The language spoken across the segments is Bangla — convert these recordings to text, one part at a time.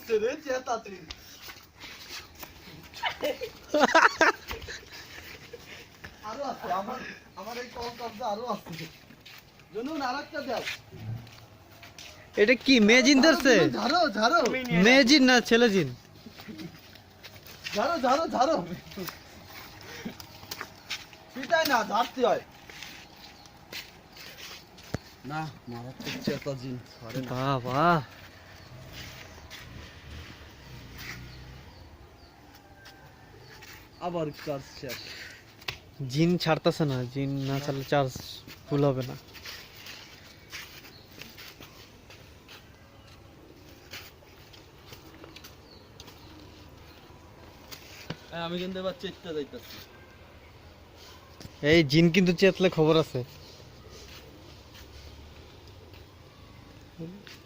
ধরছে রে চেতাতে আরও আছে আমার আমার এই কবজা আরও আছে জনুন আরেকটা দাও এটা কি মেজিন ধরছে? ঝাড়ো ঝাড়ো মেজিন না ছেলে জিন? ঝাড়ো ঝাড়ো ঝাড়ো পিটাই না ঝাড়তে হয় না মারাত্মক চেতা জিন বাহ বাহ আবার কাজ শেষ। জিন ছাড়তেছে না জিন না ছাড়লে চার্জ ফুল হবে না। হ্যাঁ, আমি কিন্তু এবার চেষ্টা যাইতেছি। এই জিন কিন্তু চেতলে খবর আছে।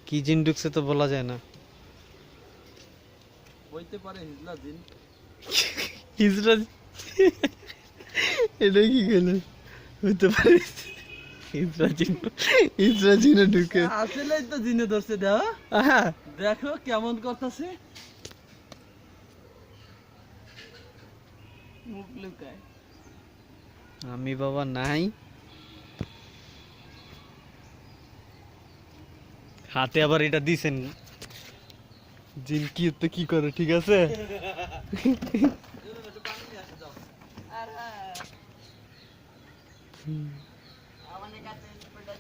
কি জিন ঢুকছে তো বলা যায় না। হইতে পারে হিজলা জিন। এটা কি গেল? পারে। ইসরা জিনে ঢুকে। তো জিনে ধরছে আহা। দেখো কেমন করতেছে। মুখ লুকায়। আমি বাবা নাই। হাতে আবার এটা দিছেন। জিন কি তো কি করে ঠিক আছে?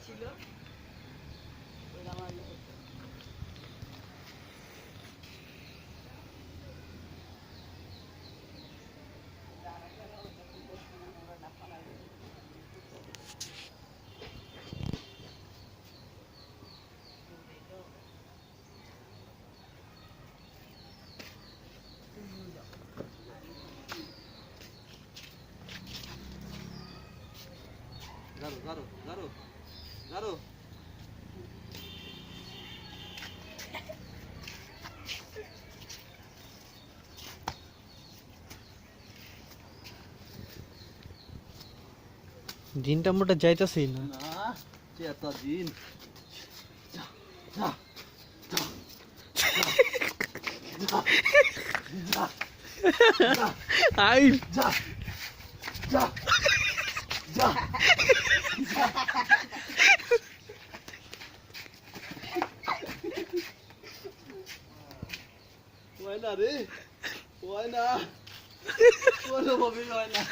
ছিল গারো গারো গারো গারো। জিনটা মোটা যাইতাছেই না। চেতা যা আই। যা যা। যা হয় না রে হয় না কোনো ভাবে হয় না